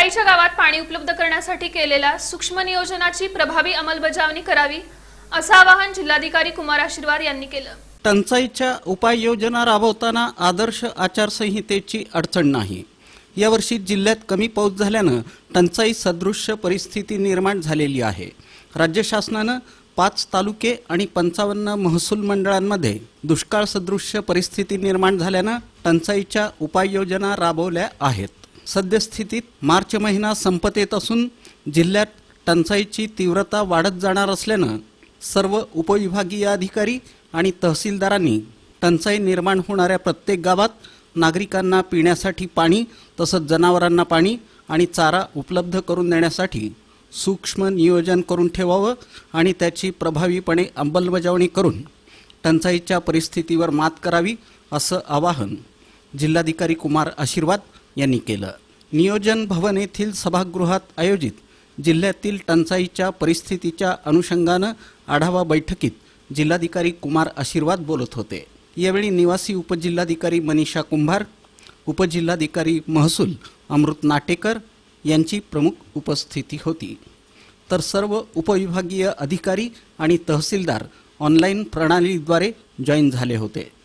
टंचाईच्या गावात पाणी उपलब्ध करण्यासाठी केलेल्या सूक्ष्म नियोजनाची प्रभावी अंमलबजावणी करावी असं आवाहन जिल्हाधिकारी कुमार आशीर्वाद यांनी केलं. टंचाईच्या उपाययोजना राबवताना आदर्श आचारसंहितेची अडचण नाही. यावर्षी जिल्ह्यात कमी पाऊस झाल्यानं टंचाई सदृश्य परिस्थिती निर्माण झालेली आहे. राज्य शासनानं पाच तालुके आणि पंचावन्न महसूल मंडळांमध्ये दुष्काळ सदृश्य परिस्थिती निर्माण झाल्यानं टंचाईच्या उपाययोजना राबवल्या आहेत. सद्यस्थितीत मार्च महिना संपत येत असून जिल्ह्यात टंचाईची तीव्रता वाढत जाणार असल्यानं सर्व उपविभागीय अधिकारी आणि तहसीलदारांनी टंचाई निर्माण होणाऱ्या प्रत्येक गावात नागरिकांना पिण्यासाठी पाणी तसंच जनावरांना पाणी आणि चारा उपलब्ध करून देण्यासाठी सूक्ष्म नियोजन करून ठेवावं आणि त्याची प्रभावीपणे अंमलबजावणी करून टंचाईच्या परिस्थितीवर मात करावी असं आवाहन जिल्हाधिकारी कुमार आशीर्वाद यांनी केलं. नियोजन भवन येथील सभागृहात आयोजित जिल्ह्यातील टंचाईच्या परिस्थितीच्या अनुषंगानं आढावा बैठकीत जिल्हाधिकारी कुमार आशीर्वाद बोलत होते. यावेळी निवासी उपजिल्हाधिकारी मनीषा कुंभार उपजिल्हाधिकारी महसूल अमृत नाटेकर यांची प्रमुख उपस्थिती होती. तर सर्व उपविभागीय अधिकारी आणि तहसीलदार ऑनलाईन प्रणालीद्वारे जॉईन झाले होते.